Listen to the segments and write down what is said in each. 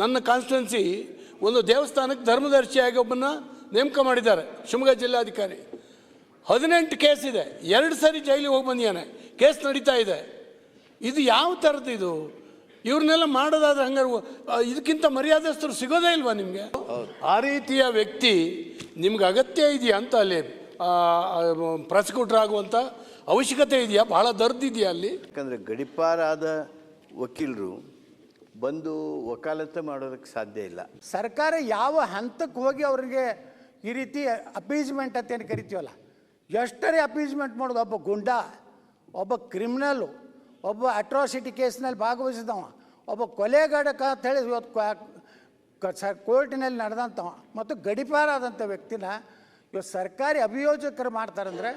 ನನ್ನ ಕಾನ್ಸ್ಟಿಟ್ಯುನ್ಸಿ ಒಂದು ದೇವಸ್ಥಾನಕ್ಕೆ ಧರ್ಮದರ್ಶಿಯಾಗಿ ಒಬ್ಬನ ನೇಮಕ ಮಾಡಿದ್ದಾರೆ, ಶಿವಮೊಗ್ಗ ಜಿಲ್ಲಾಧಿಕಾರಿ. ಹದಿನೆಂಟು ಕೇಸ್ ಇದೆ. ಎರಡು ಸರಿ ಜೈಲಿಗೆ ಹೋಗಿ ಬಂದಿದ್ದಾನೆ. ಕೇಸ್ ನಡೀತಾ ಇದೆ. ಇದು ಯಾವ ಥರದ್ದು ಇದು? ಇವ್ರನ್ನೆಲ್ಲ ಮಾಡೋದಾದ್ರೆ ಹಂಗಾರೆ ಇದಕ್ಕಿಂತ ಮರ್ಯಾದಸ್ಥರು ಸಿಗೋದೇ ಇಲ್ವಾ ನಿಮಗೆ? ಆ ರೀತಿಯ ವ್ಯಕ್ತಿ ನಿಮ್ಗೆ ಅಗತ್ಯ ಇದೆಯಾ ಅಂತ ಅಲ್ಲಿ ಪ್ರಾಸಿಕ್ಯೂಟರ್ ಆಗುವಂಥ ಅವಶ್ಯಕತೆ ಇದೆಯಾ? ಭಾಳ ದರ್ದಿದೆಯಾ ಅಲ್ಲಿ? ಯಾಕಂದರೆ ಗಡಿಪಾರಾದ ವಕೀಲರು ಬಂದು ವಕಾಲತ್ತು ಮಾಡೋದಕ್ಕೆ ಸಾಧ್ಯ ಇಲ್ಲ. ಸರ್ಕಾರ ಯಾವ ಹಂತಕ್ಕೆ ಹೋಗಿ ಅವರಿಗೆ ಈ ರೀತಿ ಅಪೀಸ್ಮೆಂಟ್ ಅಂತ ಏನು ಕರಿತೀವಲ್ಲ? ಎಷ್ಟರೇ ಅಪೀಸ್ಮೆಂಟ್ ಮಾಡೋದು, ಒಬ್ಬ ಗುಂಡ, ಒಬ್ಬ ಕ್ರಿಮಿನಲ್ಲು ಒಬ್ಬ ಅಟ್ರಾಸಿಟಿ ಕೇಸ್ನಲ್ಲಿ ಭಾಗವಹಿಸಿದವ, ಒಬ್ಬ ಕೊಲೆಗಾಡಕ ಅಂತ ಹೇಳಿ ಇವತ್ತು ಕೋರ್ಟಿನಲ್ಲಿ ನಡೆದಂಥವ ಮತ್ತು ಗಡಿಪಾರಾದಂಥ ವ್ಯಕ್ತಿನ ಇವತ್ತು ಸರ್ಕಾರಿ ಅಭಿಯೋಜಕರು ಮಾಡ್ತಾರಂದ್ರೆ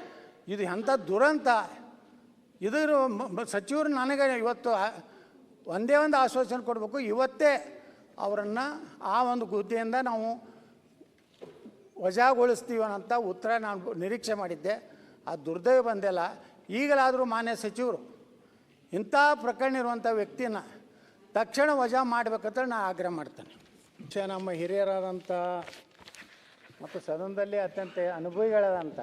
ಇದು ಎಂಥ ದುರಂತ. ಇದರ ಸಚಿವರು ನನಗೆ ಇವತ್ತು ಒಂದೇ ಒಂದು ಆಶ್ವಾಸನೆ ಕೊಡಬೇಕು. ಇವತ್ತೇ ಅವರನ್ನು ಆ ಒಂದು ಹುದ್ದೆಯಿಂದ ನಾವು ವಜಾಗೊಳಿಸ್ತೀವಿ ಅನ್ನೋಂಥ ಉತ್ತರ ನಾನು ನಿರೀಕ್ಷೆ ಮಾಡಿದ್ದೆ. ಆ ದುರ್ದೈವ ಬಂದಿಲ್ಲ ಈಗಲಾದರೂ ಮಾನ್ಯ ಸಚಿವರು ಇಂಥ ಪ್ರಕರಣ ಇರುವಂಥ ವ್ಯಕ್ತಿನ ತಕ್ಷಣ ವಜಾ ಮಾಡಬೇಕಂತ ನಾನು ಆಗ್ರಹ ಮಾಡ್ತೇನೆ. ವಿಷಯ ನಮ್ಮ ಹಿರಿಯರಾದಂಥ ಮತ್ತು ಸದನದಲ್ಲಿ ಅತ್ಯಂತ ಅನುಭವಿಗಳಾದಂಥ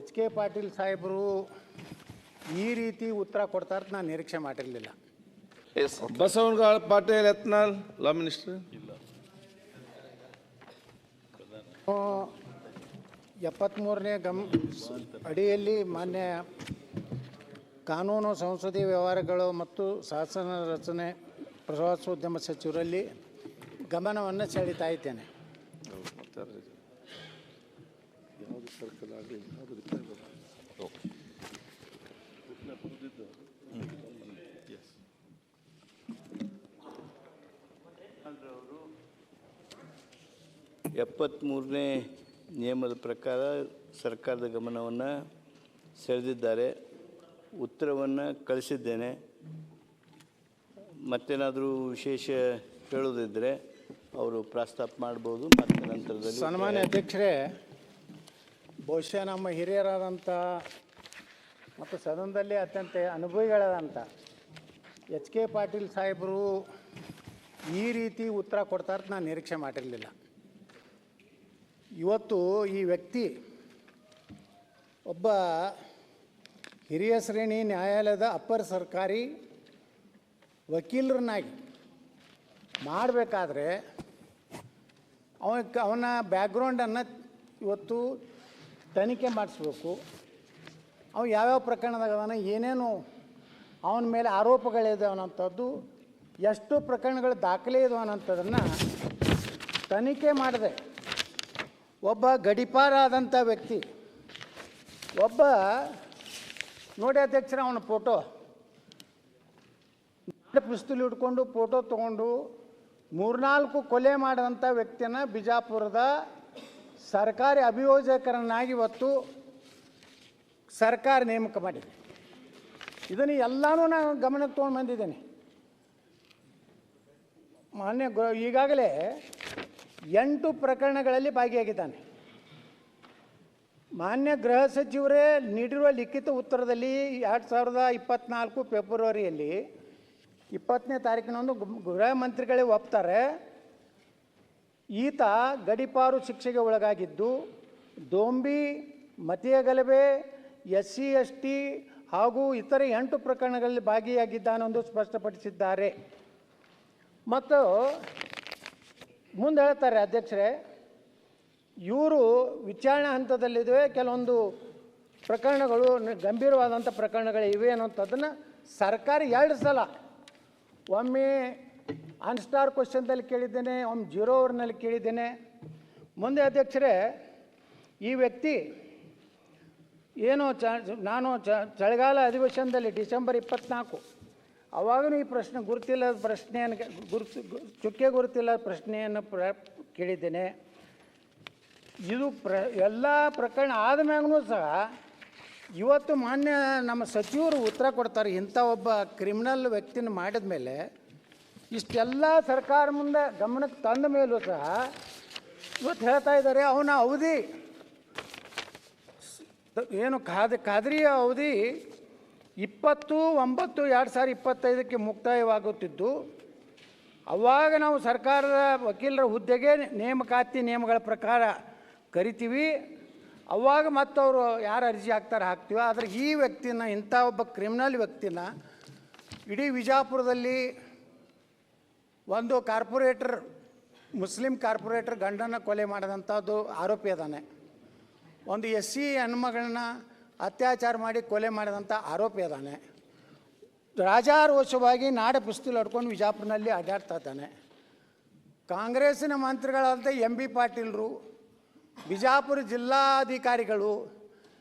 ಎಚ್ ಕೆ ಪಾಟೀಲ್ ಸಾಹೇಬರು ಈ ರೀತಿ ಉತ್ತರ ಕೊಡ್ತಾರೆ ನಾನು ನಿರೀಕ್ಷೆ ಮಾಡಿರಲಿಲ್ಲ. ಬಸವನಗಾಳ ಪಾಟೀಲ್ ಯತ್ನಾಳ್ ಲಾ ಮಿನಿಸ್ಟರ್ ಎಪ್ಪತ್ತ್ಮೂರನೇ ಗಮ್ ಅಡಿಯಲ್ಲಿ ಮಾನ್ಯ ಕಾನೂನು ಸಂಸದೀಯ ವ್ಯವಹಾರಗಳು ಮತ್ತು ಶಾಸನ ರಚನೆ ಪ್ರವಾಸೋದ್ಯಮ ಸಚಿವರಲ್ಲಿ ಗಮನವನ್ನು ಸೆಳೀತಾ ಇದ್ದೇನೆ. ಎಪ್ಪತ್ತ್ಮೂರನೇ ನಿಯಮದ ಪ್ರಕಾರ ಸರ್ಕಾರದ ಗಮನವನ್ನು ಸೆಳೆದಿದ್ದಾರೆ. ಉತ್ತರವನ್ನು ಕಳಿಸಿದ್ದೇನೆ. ಮತ್ತೇನಾದರೂ ವಿಶೇಷ ಹೇಳೋದಿದ್ದರೆ ಅವರು ಪ್ರಸ್ತಾಪ ಮಾಡ್ಬೋದು ಮತ್ತು ನಂತರದಲ್ಲಿ ಸನ್ಮಾನ್ಯ ಅಧ್ಯಕ್ಷರೇ ಬಹುಶಃ ನಮ್ಮ ಹಿರಿಯರಾದಂಥ ಮತ್ತು ಸದನದಲ್ಲಿ ಅತ್ಯಂತ ಅನುಭವಿಗಳಾದಂಥ ಎಚ್ ಕೆ ಪಾಟೀಲ್ ಸಾಹೇಬರು ಈ ರೀತಿ ಉತ್ತರ ಕೊಡ್ತಾರೆ ನಾನು ನಿರೀಕ್ಷೆ ಮಾಡಿರಲಿಲ್ಲ. ಇವತ್ತು ಈ ವ್ಯಕ್ತಿ ಒಬ್ಬ ಹಿರಿಯ ಶ್ರೇಣಿ ನ್ಯಾಯಾಲಯದ ಅಪ್ಪರ್ ಸರ್ಕಾರಿ ವಕೀಲರನ್ನಾಗಿ ಮಾಡಬೇಕಾದ್ರೆ ಅವನ ಅವನ ಬ್ಯಾಕ್ಗ್ರೌಂಡನ್ನು ಇವತ್ತು ತನಿಖೆ ಮಾಡಿಸ್ಬೇಕು. ಅವನು ಯಾವ್ಯಾವ ಪ್ರಕರಣದಾಗ ಅದಾನ, ಏನೇನು ಅವನ ಮೇಲೆ ಆರೋಪಗಳಿದೆ ಅನ್ನೋಂಥದ್ದು, ಎಷ್ಟು ಪ್ರಕರಣಗಳು ದಾಖಲೆ ಇದಾವ ಅನ್ನೋಂಥದ್ದನ್ನು ತನಿಖೆ ಮಾಡಿದೆ. ಒಬ್ಬ ಗಡಿಪಾರ ಆದಂಥ ವ್ಯಕ್ತಿ, ಒಬ್ಬ ನೋಡಿ ಅಧ್ಯಕ್ಷರ ಅವನ ಫೋಟೋ ಪಿಸ್ತೂಲ್ ಹಿಡ್ಕೊಂಡು ಫೋಟೋ ತೊಗೊಂಡು ಮೂರ್ನಾಲ್ಕು ಕೊಲೆ ಮಾಡಿದಂಥ ವ್ಯಕ್ತಿಯನ್ನು ಬಿಜಾಪುರದ ಸರ್ಕಾರಿ ಅಭಿಯೋಜಕರನ್ನಾಗಿ ಇವತ್ತು ಸರ್ಕಾರ ನೇಮಕ ಮಾಡಿದೆ. ಇದನ್ನು ಎಲ್ಲನೂ ನಾನು ಗಮನಕ್ಕೆ ತೊಗೊಂಡು ಬಂದಿದ್ದೇನೆ. ಮಾನ್ಯ ಈಗಾಗಲೇ ಎಂಟು ಪ್ರಕರಣಗಳಲ್ಲಿ ಭಾಗಿಯಾಗಿದ್ದಾನೆ. ಮಾನ್ಯ ಗೃಹ ಸಚಿವರೇ ನೀಡಿರುವ ಲಿಖಿತ ಉತ್ತರದಲ್ಲಿ ಎರಡು ಸಾವಿರದ ಇಪ್ಪತ್ತ್ನಾಲ್ಕು ಫೆಬ್ರವರಿಯಲ್ಲಿ ಇಪ್ಪತ್ತನೇ ತಾರೀಕಿನೊಂದು ಗೃಹ ಮಂತ್ರಿಗಳೇ ಒಪ್ತಾರೆ, ಈತ ಗಡಿಪಾರು ಶಿಕ್ಷೆಗೆ ಒಳಗಾಗಿದ್ದು, ದೋಂಬಿ ಮತೀಯ ಗಲಭೆ ಎಸ್ ಸಿ ಎಸ್ ಟಿ ಹಾಗೂ ಇತರೆ ಎಂಟು ಪ್ರಕರಣಗಳಲ್ಲಿ ಭಾಗಿಯಾಗಿದ್ದಾನೆಂದು ಸ್ಪಷ್ಟಪಡಿಸಿದ್ದಾರೆ. ಮತ್ತು ಮುಂದೆ ಹೇಳ್ತಾರೆ ಅಧ್ಯಕ್ಷರೇ, ಇವರು ವಿಚಾರಣಾ ಹಂತದಲ್ಲಿದ್ದೇವೆ ಕೆಲವೊಂದು ಪ್ರಕರಣಗಳು ಗಂಭೀರವಾದಂಥ ಪ್ರಕರಣಗಳು ಇವೆ ಅನ್ನೋಂಥದ್ದನ್ನು ಸರ್ಕಾರ ಎರಡು ಸಲ ಒಮ್ಮೆ ಅನ್ಸ್ಟಾರ್ ಕ್ವಶನ್ದಲ್ಲಿ ಕೇಳಿದ್ದೇನೆ, ಒಮ್ಮೆ ಜೀರೋ ಅವರ್ನಲ್ಲಿ ಕೇಳಿದ್ದೇನೆ. ಮುಂದೆ ಅಧ್ಯಕ್ಷರೇ, ಈ ವ್ಯಕ್ತಿ ಏನೋ ಚ ನಾನು ಚಳಿಗಾಲ ಅಧಿವೇಶನದಲ್ಲಿ ಡಿಸೆಂಬರ್ ಇಪ್ಪತ್ನಾಲ್ಕು ಅವಾಗಲೂ ಈ ಪ್ರಶ್ನೆ ಗುರುತಿಲ್ಲದ ಪ್ರಶ್ನೆಯನ್ನು ಗುರುತು ಚುಕ್ಕೆ ಗುರುತಿಲ್ಲದ ಪ್ರಶ್ನೆಯನ್ನು ಪ್ರ, ಕೇಳಿದ್ದೇನೆ. ಇದು ಪ್ರ, ಎಲ್ಲ ಪ್ರಕರಣ ಆದಮ್ಯಾಗೂ ಸಹ ಇವತ್ತು ಮಾನ್ಯ ನಮ್ಮ ಸಚಿವರು ಉತ್ತರ ಕೊಡ್ತಾರೆ. ಇಂಥ ಒಬ್ಬ ಕ್ರಿಮಿನಲ್ ವ್ಯಕ್ತಿನ ಮಾಡಿದ ಮೇಲೆ ಇಷ್ಟೆಲ್ಲ ಸರ್ಕಾರ ಮುಂದೆ ಗಮನಕ್ಕೆ ತಂದ ಮೇಲೂ ಸಹ ಇವತ್ತು ಹೇಳ್ತಾ ಇದ್ದಾರೆ, ಅವನ ಅವಧಿ ಏನು ಖಾದ, ಖಾದ್ರಿಯ ಅವಧಿ ಇಪ್ಪತ್ತು, ಒಂಬತ್ತು, ಎರಡು ಸಾವಿರದ ಇಪ್ಪತ್ತೈದಕ್ಕೆ ಮುಕ್ತಾಯವಾಗುತ್ತಿದ್ದು, ಅವಾಗ ನಾವು ಸರ್ಕಾರದ ವಕೀಲರ ಹುದ್ದೆಗೆ ನೇಮಕಾತಿ ನಿಯಮಗಳ ಪ್ರಕಾರ ಕರಿತೀವಿ. ಅವಾಗ ಮತ್ತವರು ಯಾರು ಅರ್ಜಿ ಹಾಕ್ತಾರೆ ಹಾಕ್ತೀವಿ, ಆದರೆ ಈ ವ್ಯಕ್ತಿನ, ಇಂಥ ಒಬ್ಬ ಕ್ರಿಮಿನಲ್ ವ್ಯಕ್ತಿನ ಇಡೀ ವಿಜಾಪುರದಲ್ಲಿ ಒಂದು ಕಾರ್ಪೊರೇಟರ್, ಮುಸ್ಲಿಂ ಕಾರ್ಪೊರೇಟರ್ ಗಂಡನ ಕೊಲೆ ಮಾಡಿದಂಥದ್ದು ಆರೋಪಿ ಅದಾನೆ. ಒಂದು ಎಸ್ ಸಿ ಹೆಣ್ಮಗಳನ್ನ ಅತ್ಯಾಚಾರ ಮಾಡಿ ಕೊಲೆ ಮಾಡಿದಂಥ ಆರೋಪಿ ಅದಾನೆ. ರಾಜಾರೋಷವಾಗಿ ನಾಡ ಪುಸ್ತಕ ಹಡ್ಕೊಂಡು ವಿಜಾಪುರನಲ್ಲಿ ಅಡ್ಡಾಡ್ತಾ ಇದ್ದಾನೆ. ಕಾಂಗ್ರೆಸ್ಸಿನ ಮಂತ್ರಿಗಳಾದ ಎಂ ಬಿ ಪಾಟೀಲ್ರು, ಬಿಜಾಪುರ ಜಿಲ್ಲಾಧಿಕಾರಿಗಳು,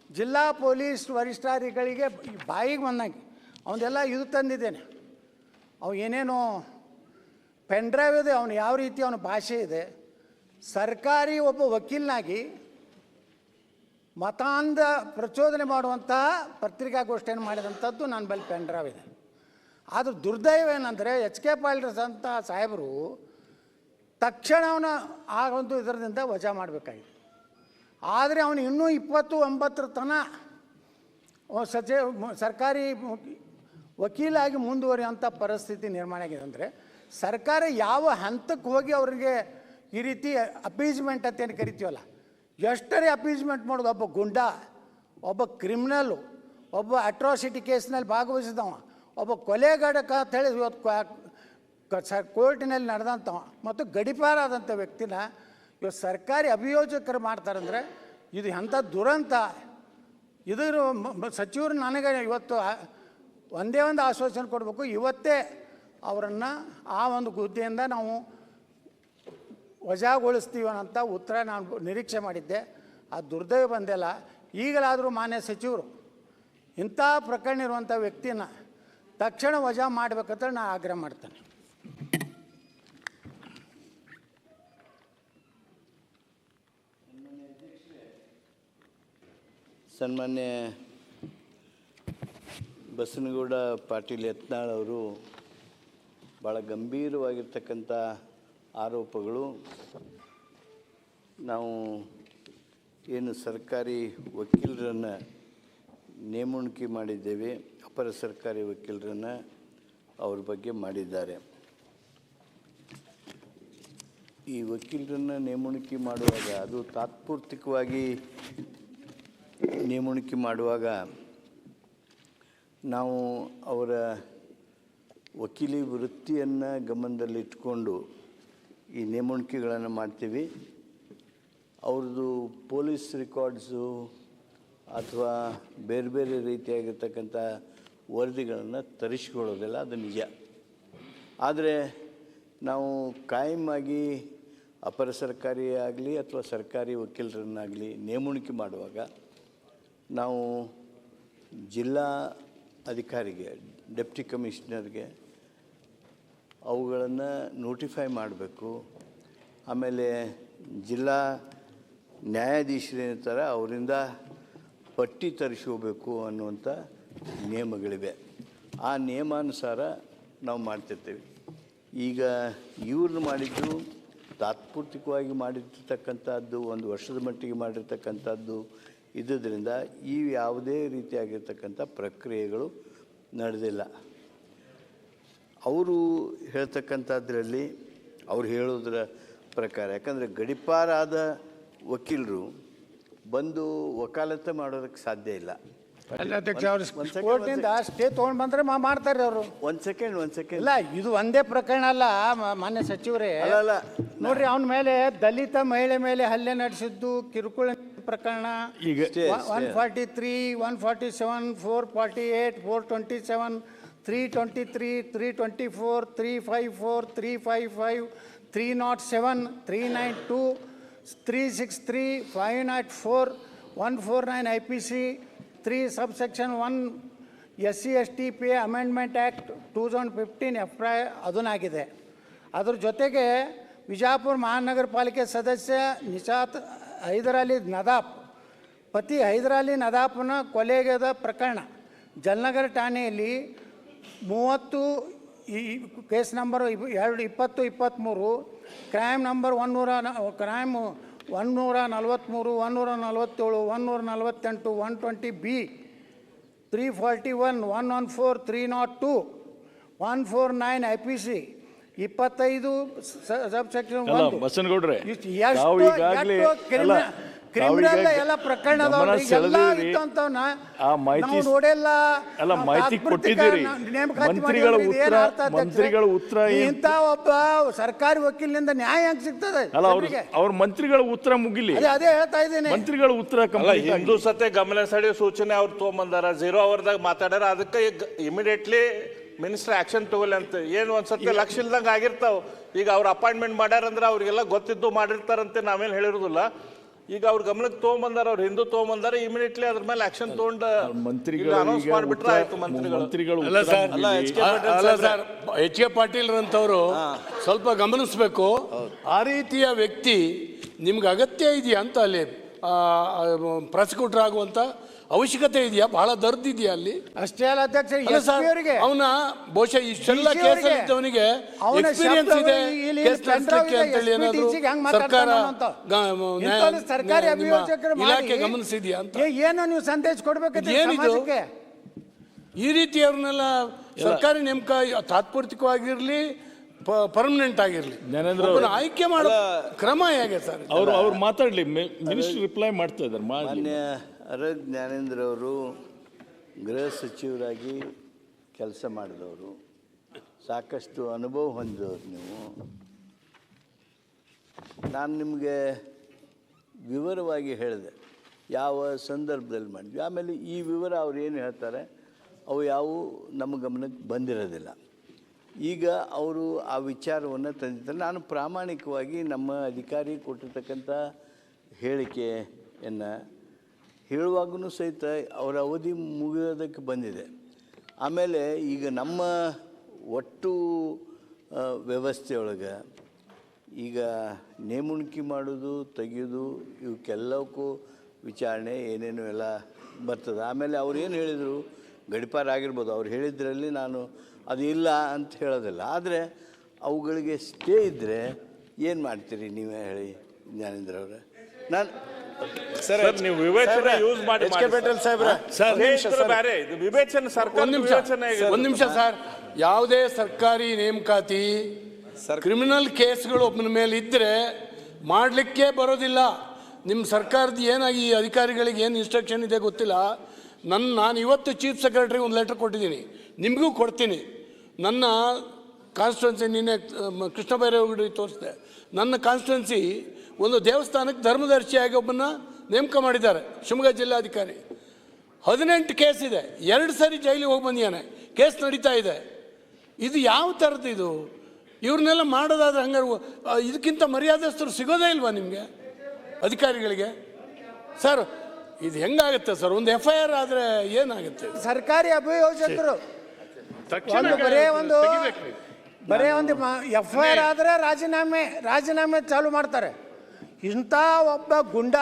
ಜಿಲ್ಲಾ ಪೊಲೀಸ್ ವರಿಷ್ಠಾಧಿಕಾರಿಗಳಿಗೆ ಬಾಯಿಗೆ ಬಂದಂಗೆ ಅವನ್ನೆಲ್ಲ ಇದು ತಂದಿದ್ದೇನೆ. ಅವು ಏನೇನೋ ಪೆನ್ ಡ್ರೈವ್ ಇದೆ, ಅವನು ಯಾವ ರೀತಿ ಅವನ ಭಾಷೆ ಇದೆ. ಸರ್ಕಾರಿ ಒಬ್ಬ ವಕೀಲನಾಗಿ ಮತಾಂಧ ಪ್ರಚೋದನೆ ಮಾಡುವಂಥ ಪತ್ರಿಕಾಗೋಷ್ಠಿಯನ್ನು ಮಾಡಿದಂಥದ್ದು ನನ್ನ ಬಳಿ ಪೆಂಡ್ರಾವ್ ಡ್ರೈವ್ ಇದೆ. ಆದರೂ ದುರ್ದೈವ ಏನಂದರೆ ಎಚ್ ಕೆ ಪಾಲ್ರಸ್ ಅಂತ ಸಾಹೇಬರು ತಕ್ಷಣ ಅವನ ಆ ಒಂದು ಇದರದಿಂದ ವಜಾ ಮಾಡಬೇಕಾಗಿತ್ತು. ಆದರೆ ಅವನು ಇನ್ನೂ ಇಪ್ಪತ್ತು ಒಂಬತ್ತರ ತನ ಸಚಿವ ಸರ್ಕಾರಿ ವಕೀಲಾಗಿ ಮುಂದುವರಿಯುವಂಥ ಪರಿಸ್ಥಿತಿ ನಿರ್ಮಾಣ ಆಗಿದೆ ಅಂದರೆ ಸರ್ಕಾರ ಯಾವ ಹಂತಕ್ಕೆ ಹೋಗಿ ಅವರಿಗೆ ಈ ರೀತಿ ಅಪೀಸ್ಮೆಂಟ್ ಅಂತ ಏನು ಕರಿತೀವಲ್ಲ ಎಷ್ಟರೇ ಅಪೀಸ್ಮೆಂಟ್ ಮಾಡೋದು? ಒಬ್ಬ ಗುಂಡ, ಒಬ್ಬ ಕ್ರಿಮಿನಲ್ಲು ಒಬ್ಬ ಅಟ್ರಾಸಿಟಿ ಕೇಸ್ನಲ್ಲಿ ಭಾಗವಹಿಸಿದವ ಒಬ್ಬ ಕೊಲೆಗಾಡಕ ಅಂತ ಹೇಳಿ ಇವತ್ತು ಕೋರ್ಟಿನಲ್ಲಿ ನಡೆದಂಥವ ಮತ್ತು ಗಡಿಪಾರಾದಂಥ ವ್ಯಕ್ತಿನ ಇವತ್ತು ಸರ್ಕಾರಿ ಅಭಿಯೋಜಕರು ಮಾಡ್ತಾರಂದರೆ ಇದು ಎಂಥ ದುರಂತ. ಇದರ ಸಚಿವರು ನನಗೆ ಇವತ್ತು ಒಂದೇ ಒಂದು ಆಶ್ವಾಸನೆ ಕೊಡಬೇಕು. ಇವತ್ತೇ ಅವರನ್ನು ಆ ಒಂದು ಹುದ್ದೆಯಿಂದ ನಾವು ವಜಾಗೊಳಿಸ್ತೀವಿ ಅನ್ನೋಂಥ ಉತ್ತರ ನಾನು ನಿರೀಕ್ಷೆ ಮಾಡಿದ್ದೆ. ಆ ದುರ್ದೈವ ಬಂದಿಲ್ಲ ಈಗಲಾದರೂ ಮಾನ್ಯ ಸಚಿವರು, ಇಂಥ ಪ್ರಕರಣ ಇರುವಂಥ ವ್ಯಕ್ತಿನ ತಕ್ಷಣ ವಜಾ ಮಾಡಬೇಕಂತ ನಾನು ಆಗ್ರಹ ಮಾಡ್ತೇನೆ. ಸನ್ಮಾನ್ಯ ಬಸನಗೌಡ ಪಾಟೀಲ್ ಯತ್ನಾಳ್ ಅವರು ಭಾಳ ಗಂಭೀರವಾಗಿರ್ತಕ್ಕಂಥ ಆರೋಪಗಳು. ನಾವು ಏನು ಸರ್ಕಾರಿ ವಕೀಲರನ್ನು ನೇಮಣಿಕೆ ಮಾಡಿದ್ದೇವೆ, ಅಪರ ಸರ್ಕಾರಿ ವಕೀಲರನ್ನು ಅವ್ರ ಬಗ್ಗೆ ಮಾಡಿದ್ದಾರೆ. ಈ ವಕೀಲರನ್ನು ನೇಮಣಿಕೆ ಮಾಡುವಾಗ, ಅದು ತಾತ್ಪೂರ್ತಿಕವಾಗಿ ನೇಮಣಿಕೆ ಮಾಡುವಾಗ ನಾವು ಅವರ ವಕೀಲಿ ವೃತ್ತಿಯನ್ನು ಗಮನದಲ್ಲಿಟ್ಕೊಂಡು ಈ ನೇಮಣಿಕೆಗಳನ್ನು ಮಾಡ್ತೀವಿ. ಅವ್ರದ್ದು ಪೊಲೀಸ್ ರೆಕಾರ್ಡ್ಸು ಅಥವಾ ಬೇರೆ ಬೇರೆ ರೀತಿಯಾಗಿರ್ತಕ್ಕಂಥ ವರದಿಗಳನ್ನು ತರಿಸ್ಕೊಳ್ಳೋದಿಲ್ಲ ಅದು ನಿಜ. ಆದರೆ ನಾವು ಕಾಯಮಾಗಿ ಅಪರ ಸರ್ಕಾರಿ ಆಗಲಿ ಅಥವಾ ಸರ್ಕಾರಿ ವಕೀಲರನ್ನಾಗಲಿ ನೇಮಣಿಕೆ ಮಾಡುವಾಗ ನಾವು ಜಿಲ್ಲಾ ಅಧಿಕಾರಿಗೆ, ಡೆಪ್ಟಿ ಕಮಿಷನರ್ಗೆ ಅವುಗಳನ್ನು ನೋಟಿಫೈ ಮಾಡಬೇಕು. ಆಮೇಲೆ ಜಿಲ್ಲಾ ನ್ಯಾಯಾಧೀಶರೇನಿರ್ತಾರೆ ಅವರಿಂದ ಪಟ್ಟಿ ತರಿಸ್ಕೋಬೇಕು ಅನ್ನುವಂಥ ನಿಯಮಗಳಿವೆ. ಆ ನಿಯಮಾನುಸಾರ ನಾವು ಮಾಡ್ತಿರ್ತೀವಿ. ಈಗ ಇವ್ರನ್ನ ಮಾಡಿದ್ದು ತಾತ್ಪೂರ್ತಿಕವಾಗಿ ಮಾಡಿರ್ತಕ್ಕಂಥದ್ದು, ಒಂದು ವರ್ಷದ ಮಟ್ಟಿಗೆ ಮಾಡಿರ್ತಕ್ಕಂಥದ್ದು ಇದ್ದುದರಿಂದ ಈ ಯಾವುದೇ ರೀತಿಯಾಗಿರ್ತಕ್ಕಂಥ ಪ್ರಕ್ರಿಯೆಗಳು ನಡೆದಿಲ್ಲ. ಅವರು ಹೇಳ್ತಕ್ಕಂಥದ್ರಲ್ಲಿ ಅವ್ರು ಹೇಳೋದ್ರ ಪ್ರಕಾರ ಯಾಕಂದರೆ ಗಡಿಪಾರಾದ ವಕೀಲರು ಬಂದು ವಕಾಲತ್ತು ಮಾಡೋದಕ್ಕೆ ಸಾಧ್ಯ ಇಲ್ಲ. ಕೋರ್ಟಿಂದ ಸ್ಟೇ ತೊಗೊಂಡು ಬಂದರೆ ಮಾ ಮಾಡ್ತಾರೆ ಅವರು. ಒಂದು ಸೆಕೆಂಡ್ ಒಂದು ಸೆಕೆಂಡ್. ಇಲ್ಲ ಇದು ಒಂದೇ ಪ್ರಕರಣ ಅಲ್ಲ ಮಾನ್ಯ ಸಚಿವರೇ. ಅಲ್ಲ ನೋಡ್ರಿ ಅವನ ಮೇಲೆ ದಲಿತ ಮಹಿಳೆ ಮೇಲೆ ಹಲ್ಲೆ ನಡೆಸಿದ್ದು ಕಿರುಕುಳ ಪ್ರಕರಣ. ಈಗ one. Forty three one forty seven four forty eight four twenty seven three twenty three three twenty four three five four three five five three naught seven three nine two three six three five naught four one four nine I P C three one S C S ಅದ್ರ ಜೊತೆಗೆ ವಿಜಾಪುರ ಮಹಾನಗರ ಪಾಲಿಕೆ ಸದಸ್ಯ ನಿಶಾತ್ ಹೈದರಾಲಿ ನದಾಫ್ ಪತಿ ಹೈದರಾಲಿ ಕೊಲೆಗೆದ ಪ್ರಕರಣ, ಜಲ್ನಗರ ಠಾಣೆಯಲ್ಲಿ ಮೂವತ್ತು ಈ ಕೇಸ್ ನಂಬರ್ ಎರಡು ಇಪ್ಪತ್ತು ಇಪ್ಪತ್ತ್ಮೂರು ಕ್ರೈಮ್ ನಂಬರ್ ಒನ್ನೂರ ಕ್ರೈಮ್ ಒನ್ನೂರ ನಲ್ವತ್ತ್ಮೂರು ಒನ್ನೂರ ನಲ್ವತ್ತೇಳು ಒನ್ನೂರ ನಲವತ್ತೆಂಟು one twenty B three forty one one one four three naught two one four nine I P C ಇಪ್ಪತ್ತೈದು ಸಬ್ ಸೆಕ್ಷನ್ ಎಷ್ಟು ಕ್ರಿಮಿನಲ್ ಎಲ್ಲ ಪ್ರಕರಣ ಆ ಮಾಹಿತಿ ನಾವು ನೋಡಿಲ್ಲ. ಅಲ್ಲ, ಮಾಹಿತಿ ಕೊಟ್ಟಿದ್ದೀರಿ. ಮಂತ್ರಿಗಳ ಉತ್ತರ- ಮಂತ್ರಿಗಳ ಉತ್ತರ ಏನ್- ಒಬ್ಬ ಸರ್ಕಾರಿ ವಕೀಲನಿಂದ ನ್ಯಾಯ ಹೆಂಗ್ ಸಿಗ್ತದೆ ಅಲ್ಲ ಅವ್ರ ಅವ್ರ ಮಂತ್ರಿಗಳ ಉತ್ತರ ಮುಗಿಲಿ. ಅದೇ ಹೇಳ್ತಾ ಇದ್ದೀನಿ. ಮಂತ್ರಿಗಳ ಉತ್ತರ. ಹಿಂದೂ ಸತೆ ಗಮನ ಸಡಿ ಸೂಚನೆ ಅವ್ರು ತಗೊಂಬಂದಾರ. ಜೀರೋ ಅವರ್ದಾಗ ಮಾತಾಡ್ಯಾರ. ಅದಕ್ಕೆ ಈಗ ಇಮಿಡಿಯೇಟ್ಲಿ ಮಿನಿಸ್ಟರ್ ಆಕ್ಷನ್ ತಗೊಳ್ಳಿ ಅಂತ. ಏನು ಒಂದ್ಸತಿ ಲಕ್ಷ ಇಲ್ದಂಗೆ ಆಗಿರ್ತಾವ. ಈಗ ಅವ್ರ ಅಪಾಯಿಂಟ್ಮೆಂಟ್ ಮಾಡ್ಯಾರಂದ್ರೆ ಅವ್ರಿಗೆಲ್ಲ ಗೊತ್ತಿದ್ದು ಮಾಡಿರ್ತಾರಂತೆ ನಾವೇನು ಹೇಳಿರೋದಿಲ್ಲ. ಈಗ ಅವ್ರ ಗಮನಕ್ಕೆ ತೊಗೊಂಬಂದಾರ ಅವ್ರು ಹಿಂದೂ ತೊಗೊಂಬಂದಾರ ಇಮಿಡಿಯೇಟ್ಲಿ ಅದ್ರ ಮೇಲೆ ಆಕ್ಷನ್ ತಗೊಂಡ ಮಂತ್ರಿಗಳು ಅನೌನ್ಸ್ ಮಾಡ್ಬಿಟ್ರೆ ಆಯ್ತು ಮಂತ್ರಿಗಳು. ಅಲ್ಲ ಸರ್ ಅಲ್ಲ ಸರ್ ಎಚ್ ಕೆ ಪಾಟೀಲ್ ರಂತವರು ಸ್ವಲ್ಪ ಗಮನಿಸಬೇಕು. ಆ ರೀತಿಯ ವ್ಯಕ್ತಿ ನಿಮ್ಗೆ ಅಗತ್ಯ ಇದೆಯಾ ಅಂತ ಅಲ್ಲಿ ಪ್ರಾಸಿಕ್ಯೂಟರ್ ಆಗುವಂತ ಅವಶ್ಯಕತೆ ಇದೆಯಾ? ಬಹಳ ದರ್ದ್ ಇದೆಯಾ ಅಲ್ಲಿ? ಅಷ್ಟೇ ಅಲ್ಲ ಅಧ್ಯಕ್ಷ ಅವರಿಗೆ. ಅವನ ಬಹುಶಃ ಇಷ್ಟೆಲ್ಲ DC ಅವ್ರಿಗೆ ಕೇಸಲ್ಲಿ ಇದ್ದವನಿಗೆ ಅವನ ಎಕ್ಸ್ಪೀರಿಯನ್ಸ್ ಇದೆ. ಇಲ್ಲಿ ಕೇಸ್ ನಡೆಸಲಿಕ್ಕೆ ಅಂತೇಳಿ ಏನಾದ್ರು ಸರ್ಕಾರ ಸರ್ಕಾರಿ ಅಭಿಯೋಜಕರ ಇಲಾಖೆ ಗಮನಿಸಿದ್ಯಾ ಅಂತ? ಏ- ಏನು ನೀವು ಸಂದೇಶ ಕೊಡ್ಬೇಕು ಏನಿದು? ಈ ರೀತಿ ಅವ್ರನ್ನೆಲ್ಲ ಸರ್ಕಾರಿ ನೇಮಕ ತಾತ್ಪೂರ್ತಿಕವಾಗಿರ್ಲಿ ಪರ್ಮನೆಂಟ್ ಆಗಿರ್ಲಿ. ಆಯ್ಕೆ ಮಾಡೋ ಕ್ರಮ ಹೇಗೆ ಸರ್? ಅವರು ಅವ್ರು ಮಾತಾಡ್ಲಿ ಮಿನಿಸ್ಟರ್ ರಿಪ್ಲೈ ಮಾಡ್ತಾ ಇದ್ದಾರೆ ಮಾಡ್ಲಿ ಜ್ಞಾನೇಂದ್ರವರು ಗೃಹ ಸಚಿವರಾಗಿ ಕೆಲಸ ಮಾಡಿದವರು. ಸಾಕಷ್ಟು ಅನುಭವ ಹೊಂದಿದವರು ನೀವು. ನಾನು ನಿಮಗೆ ವಿವರವಾಗಿ ಹೇಳಿದೆ. ಯಾವ ಸಂದರ್ಭದಲ್ಲಿ ಮಾಡಿದ್ವಿ. ಆಮೇಲೆ ಈ ವಿವರ ಅವ್ರು ಏನು ಹೇಳ್ತಾರೆ, ಅವು ಯಾವುವು ನಮ್ಮ ಗಮನಕ್ಕೆ ಬಂದಿರೋದಿಲ್ಲ. ಈಗ ಅವರು ಆ ವಿಚಾರವನ್ನು ತಂದಿದ್ದಾರೆ. ನಾನು ಪ್ರಾಮಾಣಿಕವಾಗಿ ನಮ್ಮ ಅಧಿಕಾರಿ ಕೊಟ್ಟಿರ್ತಕ್ಕಂಥ ಹೇಳಿಕೆಯನ್ನು ಹೇಳುವಾಗೂ ಸಹಿತ ಅವರ ಅವಧಿ ಮುಗಿಯೋದಕ್ಕೆ ಬಂದಿದೆ. ಆಮೇಲೆ ಈಗ ನಮ್ಮ ಒಟ್ಟು ವ್ಯವಸ್ಥೆಯೊಳಗೆ ಈಗ ನೇಮುಣಿಕೆ ಮಾಡೋದು ತೆಗೆಯೋದು ಇವಕ್ಕೆಲ್ಲಕ್ಕೂ ವಿಚಾರಣೆ ಏನೇನು ಎಲ್ಲ ಬರ್ತದೆ. ಆಮೇಲೆ ಅವ್ರು ಏನು ಹೇಳಿದರು? ಗಡಿಪಾರ ಆಗಿರ್ಬೋದು. ಅವ್ರು ಹೇಳಿದ್ರಲ್ಲಿ ನಾನು ಅದು ಇಲ್ಲ ಅಂತ ಹೇಳೋದಿಲ್ಲ. ಆದರೆ ಅವುಗಳಿಗೆ ಸ್ಟೇ ಇದ್ದರೆ ಏನು ಮಾಡ್ತೀರಿ ನೀವೇ ಹೇಳಿ ಜ್ಞಾನೇಂದ್ರ ಅವರೇ? ನಾನು ಸರ್ ನೀವು ವಿವೇಚನೆ ಯೂಸ್ ಮಾಡಿ ಎಚ್ ಕೆ ಪಾಟೀಲ್ ಸಾಹೇಬ್ರೆ ಸರ್, ಬೇರೆ ಇದು ವಿವೇಚನೆ ಸರ್ಕಾರ ಒಂದ್ ನಿಮಿಷ ಒಂದು. ನಿಮಿಷ ಸರ್. ಯಾವುದೇ ಸರ್ಕಾರಿ ನೇಮಕಾತಿ ಕ್ರಿಮಿನಲ್ ಕೇಸ್ಗಳು ಒಬ್ಬನ ಮೇಲೆ ಇದ್ರೆ ಮಾಡಲಿಕ್ಕೆ ಬರೋದಿಲ್ಲ. ನಿಮ್ಮ ಸರ್ಕಾರದ ಏನಾಗಿ ಈ ಅಧಿಕಾರಿಗಳಿಗೆ ಏನು ಇನ್ಸ್ಟ್ರಕ್ಷನ್ ಇದೆ ಗೊತ್ತಿಲ್ಲ. ನನ್ನ ನಾನು ಇವತ್ತು ಚೀಫ್ ಸೆಕ್ರೆಟರಿಗೆ ಒಂದು ಲೆಟರ್ ಕೊಟ್ಟಿದ್ದೀನಿ. ನಿಮಗೂ ಕೊಡ್ತೀನಿ. ನನ್ನ ಕಾನ್ಸ್ಟಿಟ್ಯುನ್ಸಿ ನಿನ್ನೆ ಕೃಷ್ಣ ಬೈರೇಗೌಡರಿಗೆ ತೋರಿಸಿದೆ. ನನ್ನ ಕಾನ್ಸ್ಟಿಟ್ಯುನ್ಸಿ ಒಂದು ದೇವಸ್ಥಾನಕ್ಕೆ ಧರ್ಮದರ್ಶಿಯಾಗಿ ಒಬ್ಬನ ನೇಮಕ ಮಾಡಿದ್ದಾರೆ ಶಿವಮೊಗ್ಗ ಜಿಲ್ಲಾಧಿಕಾರಿ. ಹದಿನೆಂಟು ಕೇಸ್ ಇದೆ. ಎರಡು ಸರಿ ಜೈಲಿಗೆ ಹೋಗಿ ಬಂದಿಯಾನೆ ಕೇಸ್ ನಡೀತಾ ಇದೆ. ಇದು ಯಾವ ಥರದ್ದು ಇದು? ಇವ್ರನ್ನೆಲ್ಲ ಮಾಡೋದಾದ್ರೆ ಹಂಗಾರೆ ಇದಕ್ಕಿಂತ ಮರ್ಯಾದಸ್ಥರು ಸಿಗೋದೇ ಇಲ್ವಾ ನಿಮಗೆ ಅಧಿಕಾರಿಗಳಿಗೆ? ಸರ್ ಇದು ಹೆಂಗಾಗುತ್ತೆ ಸರ್? ಒಂದು ಎಫ್ ಐ ಆರ್ ಆದರೆ ಏನಾಗುತ್ತೆ? ಸರ್ಕಾರಿ ಅಭಿಯೋಜಕರು ಬರೇ ಒಂದು ಬರೇ ಒಂದು ಎಫ್ ಐ ಆರ್ ಆದರೆ ರಾಜೀನಾಮೆ ರಾಜೀನಾಮೆ ಚಾಲು ಮಾಡ್ತಾರೆ. ಇಂಥ ಒಬ್ಬ ಗುಂಡ,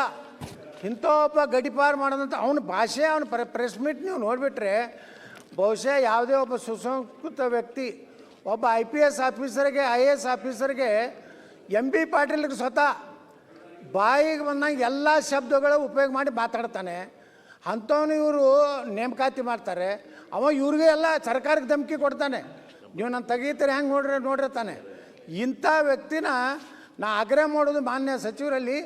ಇಂಥ ಒಬ್ಬ ಗಡಿಪಾರು ಮಾಡೋದಂತ ಅವನ ಭಾಷೆ, ಅವನ ಪ್ರೆಸ್ ಮೀಟ್ ನೀವು ನೋಡಿಬಿಟ್ರೆ, ಬಹುಶಃ ಯಾವುದೇ ಒಬ್ಬ ಸುಸಂಸ್ಕೃತ ವ್ಯಕ್ತಿ, ಒಬ್ಬ ಐ ಪಿ ಎಸ್ ಆಫೀಸರ್ಗೆ ಐ ಎ ಎಸ್ ಆಫೀಸರ್ಗೆ ಎಂ ಬಿ ಪಾಟೀಲ್ಗೆ ಸ್ವತಃ ಬಾಯಿಗೆ ಬಂದಂಗೆ ಎಲ್ಲ ಶಬ್ದಗಳು ಉಪಯೋಗ ಮಾಡಿ ಮಾತಾಡ್ತಾನೆ. ಅಂಥವನು ಇವರು ನೇಮಕಾತಿ ಮಾಡ್ತಾರೆ. ಅವ ಇವ್ರಿಗೆ ಎಲ್ಲ ಸರ್ಕಾರಕ್ಕೆ ಧಮಕಿ ಕೊಡ್ತಾನೆ. ನೀವು ನಾನು ತೆಗೀತಾರೆ, ಹೆಂಗೆ ನೋಡ್ರಿ ನೋಡಿರ್ತಾನೆ ಇಂಥ ವ್ಯಕ್ತಿನ ನಾ ಆಗ್ರಹ ಮಾಡೋದು ಮಾನ್ಯ ಸಚಿವರಲ್ಲಿ,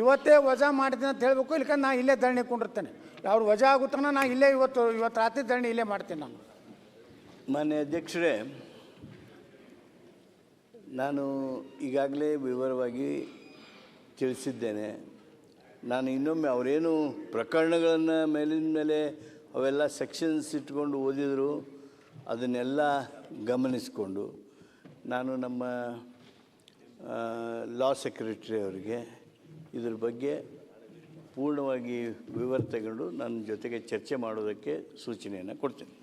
ಇವತ್ತೇ ವಜಾ ಮಾಡ್ತೀನಿ ಅಂತ ಹೇಳಬೇಕು ಇಲ್ಲಕಂದ್ರೆ ನಾ ಇಲ್ಲೇ ಧರಣಿ ಕೊಂಡಿರ್ತೇನೆ. ಅವ್ರು ವಜಾ ಆಗುತ್ತಾನ ನಾ ಇಲ್ಲೇ ಇವತ್ತು ಇವತ್ತು ರಾತ್ರಿ ಧರಣಿ ಇಲ್ಲೇ ಮಾಡ್ತೀನಿ ನಾನು. ಮಾನ್ಯ ಅಧ್ಯಕ್ಷರೇ, ನಾನು ಈಗಾಗಲೇ ವಿವರವಾಗಿ ತಿಳಿಸಿದ್ದೇನೆ. ನಾನು ಇನ್ನೊಮ್ಮೆ ಅವರೇನು ಪ್ರಕರಣಗಳನ್ನು ಮೇಲಿನ ಮೇಲೆ ಅವೆಲ್ಲ ಸೆಕ್ಷನ್ಸ್ ಇಟ್ಕೊಂಡು ಓದಿದರು, ಅದನ್ನೆಲ್ಲ ಗಮನಿಸಿಕೊಂಡು, ನಾನು ನಮ್ಮ ಲಾ ಸೆಕ್ರೆಟರಿ ಅವರಿಗೆ ಇದ್ರ ಬಗ್ಗೆ ಪೂರ್ಣವಾಗಿ ವಿವರ ತಗೊಂಡು ನನ್ನ ಜೊತೆಗೆ ಚರ್ಚೆ ಮಾಡೋದಕ್ಕೆ ಸೂಚನೆಯನ್ನು ಕೊಡ್ತೀನಿ.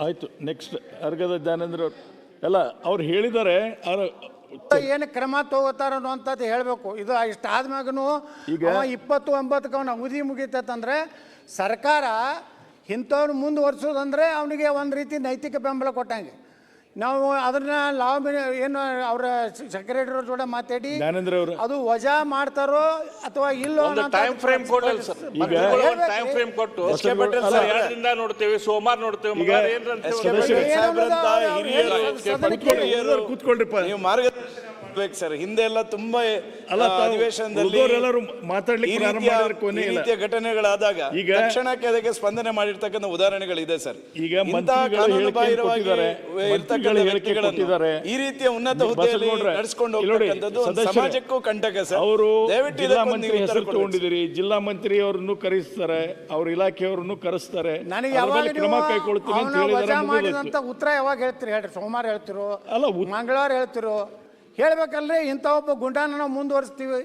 ಆಯಿತು ನೆಕ್ಸ್ಟ್ ಅರ್ಗದ ಜ್ಞಾನೇಂದ್ರ ಅವ್ರು. ಎಲ್ಲ ಅವ್ರು ಹೇಳಿದ್ದಾರೆ ಏನು ಕ್ರಮ ತಗೋತಾರ ಅಂತದ್ದು ಹೇಳಬೇಕು. ಇದು ಇಷ್ಟ ಆದ್ಮ್ಯಾಗನು ಈಗ- ಇಪ್ಪತ್ತು ಒಂಬತ್ತಕ್ಕೆ ಅವನ ಅವಧಿ ಮುಗಿತಂದ್ರೆ ಸರ್ಕಾರ ಇಂಥವ್ರು ಮುಂದುವರ್ಸೋದಂದ್ರೆ ಅವನಿಗೆ ಒಂದು ರೀತಿ ನೈತಿಕ ಬೆಂಬಲ ಕೊಟ್ಟಂಗೆ. ನಾವು ಅದನ್ನ ಲಾಭ ಏನು ಅವರ ಸೆಕ್ರೆಟರಿ ಜೋಡ ಮಾತಾಡಿ ಜ್ಞಾನೇಂದ್ರ ಅವರು. ಅದು ವಜಾ ಮಾಡ್ತಾರೋ ಅಥವಾ ಇಲ್ಲೋ ಒಂದು ಟೈಮ್ ಫ್ರೇಮ್ ಕೊಡಲ್ಲ ಸರ್. ಒಂದು ಟೈಮ್ ಫ್ರೇಮ್ ಕೊಟ್ಟು. ಸರ್, ಎರಡರಿಂದ ನೋಡ್ತೇವೆ ಸೋಮವಾರ ನೋಡ್ತೇವೆ ಹಿರಿಯರು ಅವ್ರು ಎಲ್ಲರೂ ನೀವು ಮಾರ್ಗದರ್ಶನ ಮಾಡ್ಬೇಕು ಸರ್ ಹಿಂದೆ ಎಲ್ಲ ತುಂಬಾ ಅಲ್ಲ, ತಾವು ಅಧಿವೇಶನದಲ್ಲಿ ಮಾತಾಡ್ಲಿಕ್ಕೆ ಈ ಪ್ರಾರಂಭ ರೀತಿಯ- ಮಾಡಿದ್ರೆ ಕೊನೆ ಈ ಇಲ್ಲ. ರೀತಿಯ ಘಟನೆಗಳಾದಾಗ ಈಗ- ತಕ್ಷಣಕ್ಕೆ ಅದಕ್ಕೆ ಸ್ಪಂದನೆ ಮಾಡಿರ್ತಕ್ಕಂಥ ಉದಾಹರಣೆಗಳಿದೆ ಸರ್ ಈಗ ಇಂಥ ಮಂತ್ರಿಗಳು ಹೇಳಿಕೆ ಬಾಹಿರವಾಗಿ ಕೊಟ್ಟಿದ್ದಾರೆ. ಇರ್ತಕ್ಕಂಥ ಮಂತ್ರಿಗಳು ಹೇಳಿಕೆ ವ್ಯಕ್ತಿಗಳನ್ನು ಕೊಟ್ಟಿದ್ದಾರೆ. ಈ ರೀತಿಯ ಉನ್ನತ ನೀವು ಹುದ್ದೆಯಲ್ಲಿ ನಡೆಸ್ಕೊಂಡು ಇಲ್ಲಿ ನೋಡಿ, ಹೋಗ್ತಕ್ಕಂಥದ್ದು ಒಂದು ಸದಸ್ಯರೇ, ಸಮಾಜಕ್ಕೂ ಕಂಟಕ ಸರ್ ಅವರು ದಯವಿಟ್ಟು ಜಿಲ್ಲಾ ಇದಕ್ಕೊಂದು ಮಂತ್ರಿ ನೀವು ಉತ್ತರ ಹೆಸರು ಕೊಡ್ಬೇಕು ತಗೊಂಡಿದ್ದೀರಿ ಜಿಲ್ಲಾ ಮಂತ್ರಿ ಅವರನ್ನು ಕರೆಸ್ತಾರೆ ಅವ್ರ ಇಲಾಖೆಯವರನ್ನು ಕರೆಸ್ತಾರೆ ನನಗೆ ಅದ್ರ ಯಾವಾಗ ಮೇಲೆ ನೀವು ಕ್ರಮ ಕೈಗೊಳ್ತೀನಿ ಅಂತ ಅವನ ಹೇಳಿದ್ದಾರೆ ವಜಾ ಮುಗಿದೋಯ್ತು. ಮಾಡಿದಂಥ ಉತ್ತರ ಯಾವಾಗ ಹೇಳ್ತೀರಿ ಹೇಳ್ರಿ ಸೋಮವಾರ ಹೇಳ್ತಿರೋ ಅಲ್ಲ, ಉತ್- ಮಂಗಳವಾರ ಹೇಳ್ತಿರೋ ಹೇಳ್ಬೇಕಲ್ರಿ ಇಂಥ ಒಬ್ಬ ಗುಂಡಾನ ನಾವು ಮುಂದುವರಿಸ್ತೀವಿ.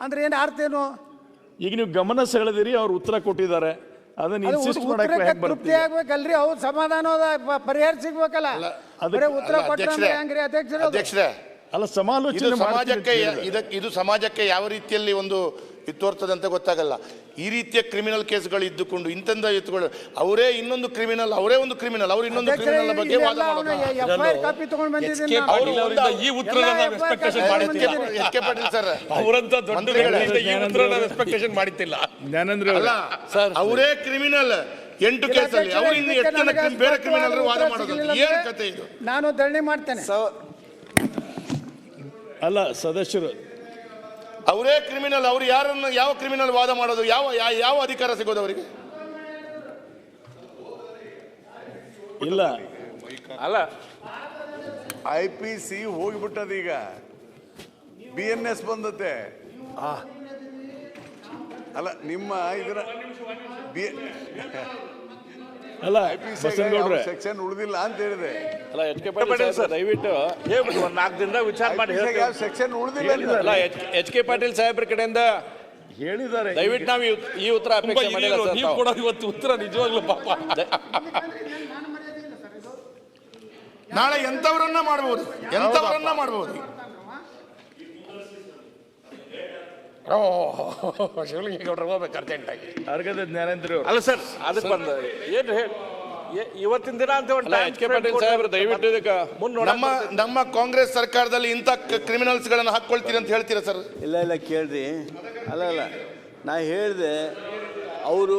ಅಂದ್ರೆ ಏನು ಅರ್ಥ ಏನು? ಈಗ ನೀವು ಗಮನ ಸೆಳೆದಿರಿ ಅವ್ರು ಉತ್ತರ ಕೊಟ್ಟಿದ್ದಾರೆ. ಅದನ್ನ ಅದು ಇನ್ಸಿಸ್ಟ್ ಮಾಡಕ್ಕೆ ಉತ್ತರಕ್ಕೆ ತೃಪ್ತಿ ಆಗ್ಬೇಕಲ್ರಿ ಅವ್ರು ಸಮಾಧಾನದ ಪ- ಪರಿಹಾರ ಸಿಗ್ಬೇಕಲ್ಲ. ಬರೀ ಉತ್ತರ ಅಲ್ಲ, ಕೊಟ್ಟರೆ ಅಧ್ಯಕ್ಷರೇ, ಹೆಂಗ್ರಿ ಅಧ್ಯಕ್ಷರು? ಅಧ್ಯಕ್ಷರೇ ಅಲ್ಲ ಇದು ಸಮಾಲೋಚನೆ ಮಾಡ್ತೀನಿ ಸಮಾಜಕ್ಕೆ ಅಂತ ಹೇಳಿದ್ದಾರೆ. ಇದಕ್ಕೆ ಇದು ಸಮಾಜಕ್ಕೆ ಯಾವ ರೀತಿಯಲ್ಲಿ ಒಂದು ಇದು ತೋರ್ತದೆ ಅಂತ ಗೊತ್ತಾಗಲ್ಲ. ಈ ರೀತಿಯ ಕ್ರಿಮಿನಲ್ ಕೇಸ್ಗಳು ಇದ್ದುಕೊಂಡು ಇಂತಂದ ಎತ್ತುಗಳು ಅವರೇ ಇನ್ನೊಂದು ಕ್ರಿಮಿನಲ್ ಅವರೇ ಒಂದು ಕ್ರಿಮಿನಲ್ ಅವರು ಇನ್ನೊಂದು ಕ್ರಿಮಿನಲ್ ಬಗ್ಗೆ ವಾದ ಮಾಡೋದು. ಸರ್. ಅವರೇ, ಅವರೇ. ಕ್ರಿಮಿನಲ್ ಎಂಟು ಕೇಸಲ್ಲಿ ಅವರು ಇನ್ನು ಎಷ್ಟು ಜನ ಬೇರೆ ಕ್ರಿಮಿನಲ್ ವಾದ ಮಾಡೋದು. ಏನು ಕತೆ ಇದು? ನಾನು ಧರಣಿ ಮಾಡ್ತೇನೆ. ಸ- ಅಲ್ಲ ಸದಸ್ಯರು ಅವರೇ ಕ್ರಿಮಿನಲ್ ಅವ್ರು ಯಾರನ್ನು ಯಾವ ಕ್ರಿಮಿನಲ್ ವಾದ ಮಾಡೋದು ಯಾವ ಯಾವ ಅಧಿಕಾರ ಸಿಗೋದು ಅವರಿಗೆ? ಇಲ್ಲ. ಅಲ್ಲ. ಐ ಪಿ ಸಿ ಹೋಗಿಬಿಟ್ಟದ ಈಗ. ಬಿ ಎನ್ ಎಸ್ ಬಂದತೆ ಅಲ್ಲ ನಿಮ್ಮ ಇದರ ಬಿ ಅಲ್ಲ ಐ ಪಿ ಬಸನಗೌಡ್ರೆ ಸೆಕ್ಷನ್ ಉಳಿದಿಲ್ಲ ಅಂತ ಹೇಳಿದೆ. ಅಲ್ಲ H K Patil Patil sir, ದಯವಿಟ್ಟು ಹೇಳ್ಬಿಟ್ಟು ಒಂದು ನಾಲ್ಕು ದಿನದಾಗ ವಿಚಾರ ಮಾಡಿ ಯಾವ ಸೆಕ್ಷನ್ ಉಳಿದಿಲ್ಲ ಅಲ್ಲ ಎಚ್ ಕೆ ಪಾಟೀಲ್ ಸಾಹೇಬ್ರ ಕಡೆಯಿಂದ ಹೇಳಿದ್ದಾರೆ. ದಯವಿಟ್ಟು ನಾವು ಈ- ಉತ್ತರ ಅಪೇಕ್ಷೆ ಮಾಡಿಲ್ಲ ಸರ್ ನೀವು ಕೂಡ ಇವತ್ತು ಉತ್ತರ ನಿಜವಾಗ್ಲೂ ಪಾಪ. ನಾಳೆ ಎಂಥವರನ್ನ ಮಾಡಬಹುದು ಎಂಥವರನ್ನ ಮಾಡಬಹುದು ಶಿವಲಿಂಗೇಗೌಡರು ಹೋಗ್ಬೇಕು ಅರ್ಜೆಂಟಾಗಿ. ಅರ್ಗದ ಜ್ಞಾನೇಂದ್ರ ಅವರು. ಅಲ್ಲ ಸರ್ ಅದಕ್ಕೆ ಬಂದ ಏನು ಹೇಳಿ? ಇವತ್ತಿನ ದಿನ ಅಂತ ಒಂದು ಅಲ್ಲ ಪಾಟೀಲ್ ಸಾಹೇಬ್ರು ದಯವಿಟ್ಟು ಇದಕ್ಕೆ ಮುಂದೆ ನಮ್ಮ ನಮ್ಮ ಕಾಂಗ್ರೆಸ್ ಸರ್ಕಾರದಲ್ಲಿ ಇಂಥ ಕ್ರಿಮಿನಲ್ಸ್ ಗಳನ್ನ ಹಾಕೊಳ್ತೀರಿ ಅಂತ ಹೇಳ್ತೀರಾ ಸರ್? ಇಲ್ಲ ಇಲ್ಲ ಕೇಳ್ರಿ. ಅಲ್ಲ ಅಲ್ಲ. ನಾ ಹೇಳಿದೆ ಅವರು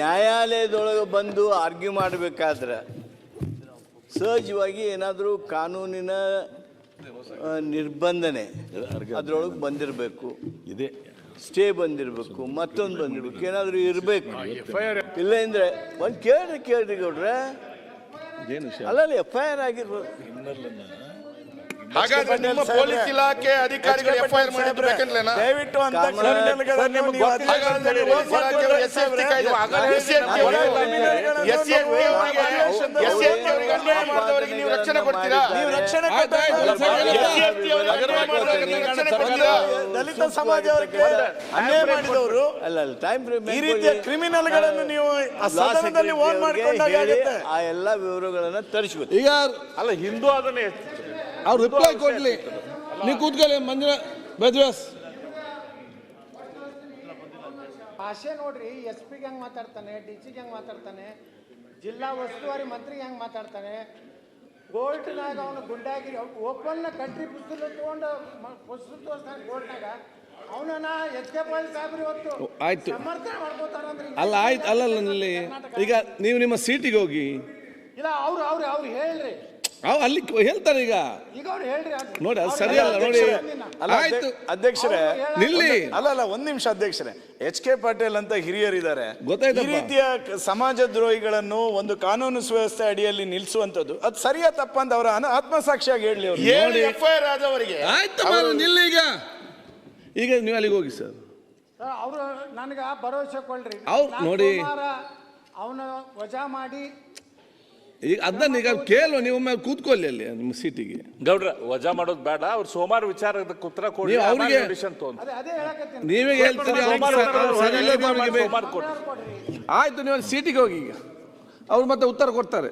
ನ್ಯಾಯಾಲಯದೊಳಗೆ ಬಂದು ಆರ್ಗ್ಯೂ ಮಾಡಬೇಕಾದ್ರೆ ಸಹಜವಾಗಿ ಏನಾದರೂ ಕಾನೂನಿನ ನಿರ್ಬಂಧನೆ. ಅದರೊಳಗೆ ಬಂದಿರಬೇಕು. ಇದೆ. ಸ್ಟೇ ಬಂದಿರಬೇಕು ಮತ್ತೊಂದು ಬಂದಿರಬೇಕು ಏನಾದರೂ ಇರಬೇಕು. ಇಲ್ಲ ಅಂದರೆ ಒಂದು ಕೇಳ್ರಿ ಕೇಳ್ರಿ ಗೌಡ್ರೆ. ಅಲ್ಲಲ್ಲಿ ಎಫ್ ಐ ಆರ್ ಆಗಿರ್ಬೋದು. ಹಾಗಾದ್ರೆ ನಿಮ್ಮ ಪೊಲೀಸ್ ಇಲಾಖೆ ಅಧಿಕಾರಿಗಳು ಎಫ್ಐಆರ್ ಮಾಡಿದ್ರು ಬೇಕಂದ್ರೆನಾ ದಯವಿಟ್ಟು ಅಂತ ಮಾಡಿದವರಿಗೆ ನೀವು ರಕ್ಷಣೆ ಕೊಡ್ತೀರಾ ನೀವು ರಕ್ಷಣೆ ದಲಿತ ಸಮಾಜವರಿಗೆ ಅನ್ಯಾಯ ಮಾಡಿದವರು ಈ ರೀತಿಯ ಕ್ರಿಮಿನಲ್ಗಳನ್ನು ನೀವು ಆ ಸದನದಲ್ಲಿ ಓನ್ ಮಾಡ್ಕೊಂಡಾಗ ಆ ಎಲ್ಲ ವಿವರಗಳನ್ನ ತರಿಸಬೇಕು ಈಗ ಅಲ್ಲ ಹಿಂದೂ ಅದನ್ನೇ ಅವ್ರು ರಿಪ್ಲೈ ಕೊಡ್ಲಿ. ನೀವು ಕೂತ್ಕೊಳ್ಳಿ ಮಂಜುನಾ ಬಜ್ವಾಸ್ ಭಾಷೆ ನೋಡ್ರಿ ಎಸ್ ಪಿಗೆ ಹೆಂಗೆ ಮಾತಾಡ್ತಾನೆ ಡಿ ಸಿಗೆ ಹೆಂಗೆ ಮಾತಾಡ್ತಾನೆ ಜಿಲ್ಲಾ ಉಸ್ತುವಾರಿ ಮಂತ್ರಿಗೆ ಹೆಂಗೆ ಮಾತಾಡ್ತಾನೆ ಕೋರ್ಟ್ನಾಗ ಅವನು ಗುಂಡಾಗಿರಿ ಓಪನ್ನ ನ ಪುಸ್ತಕ ತೊಗೊಂಡು ಪುಸ್ತಕ ತೋರಿಸ್ತಾನೆ ಕೋರ್ಟ್ನಾಗ ಅವನನ್ನ ಎಚ್ ಕೆ ಪಾಲ್ ಸಾಹೇಬ್ರು ಇವತ್ತು ಆಯ್ತು. ಅಲ್ಲ ಆಯ್ತು ಅಲ್ಲಲ್ಲ ಈಗ ನೀವು ನಿಮ್ಮ ಸೀಟಿಗೆ ಹೋಗಿ. ಇಲ್ಲ ಅವ್ರು ಅವ್ರು ಅವ್ರು ಹೇಳ್ರಿ. ಅವ್ ಅಲ್ಲಿ ಹೇಳ್ತಾರೆ ಈಗ. ಈಗ ಅವ್ರು ಹೇಳ್ರಿ ಅದು. ನೋಡಿ ಅದು ಅವ್ರು ಸರಿ ಅಲ್ಲ ನೋಡಿ. ಆಯ್ತು. ಅಧ್ಯ- ಅಧ್ಯಕ್ಷರೇ ನಿಲ್ಲಿ. ಅಲ್ಲ ಅಲ್ಲ ಒಂದ್ ನಿಮಿಷ ಅಧ್ಯಕ್ಷರೇ. ಎಚ್ ಕೆ ಪಾಟೀಲ್ ಅಂತ ಹಿರಿಯರಿದ್ದಾರೆ. ಈ ರೀತಿಯ ಸಮಾಜ ದ್ರೋಹಿಗಳನ್ನು ಒಂದು ಕಾನೂನು ಸುವ್ಯವಸ್ಥೆ ಅಡಿಯಲ್ಲಿ ನಿಲ್ಲಿಸುವಂತದ್ದು ಅದು ಸರಿಯಾ ತಪ್ಪ ಅಂತ ಅವರ ಅನ- ಆತ್ಮಸಾಕ್ಷಿಯಾಗಿ ಹೇಳಿ ಅವರು. ಆದವರಿಗೆ. ಆಯ್ತು ನಿಲ್ಲಿ ಈಗ. ಈಗ ನೀವು ಅಲ್ಲಿಗೆ ಹೋಗಿ ಸರ್. ಅವರು ಅವ್ರು ನನಗೆ ಭರವಸೆ ಕೊಡ್ರಿ. ಅವ್ರು ನೋಡಿ. ಅವನ ವಜಾ ಮಾಡಿ ಈಗ ಅದನ್ನ ಈಗ ಕೇಳು ನೀವು ಮೇಲೆ ಕೂತ್ಕೊಳ್ಳಿ ಅಲ್ಲಿ ನಿಮ್ಮ ಸೀಟಿಗೆ ಗೌಡ್ರ ವಜಾ ಮಾಡೋದು ಬೇಡ ಅವ್ರು ಸೋಮವಾರ ವಿಚಾರಕ್ಕೆ ಉತ್ತರ ಕೊಡಿ ನೀವು ಅವ್ರಿಗೆ- ಡಿಸಿಷನ್ ತಗೊಂಡು ಅದೇ ಅದೇ ಹೇಳಕತ್ತೀನಿ ನೀವೇ ಹೇಳ್ತೀರಿ ಸರಿ ಇಲ್ಲದೆ ಅವ್ರಿಗೆ ಬೇಕು. ಆಯ್ತು ನೀವು ಸೀಟಿಗೆ ಹೋಗಿ ಈಗ ಅವ್ರು ಮತ್ತೆ ಉತ್ತರ ಕೊಡ್ತಾರೆ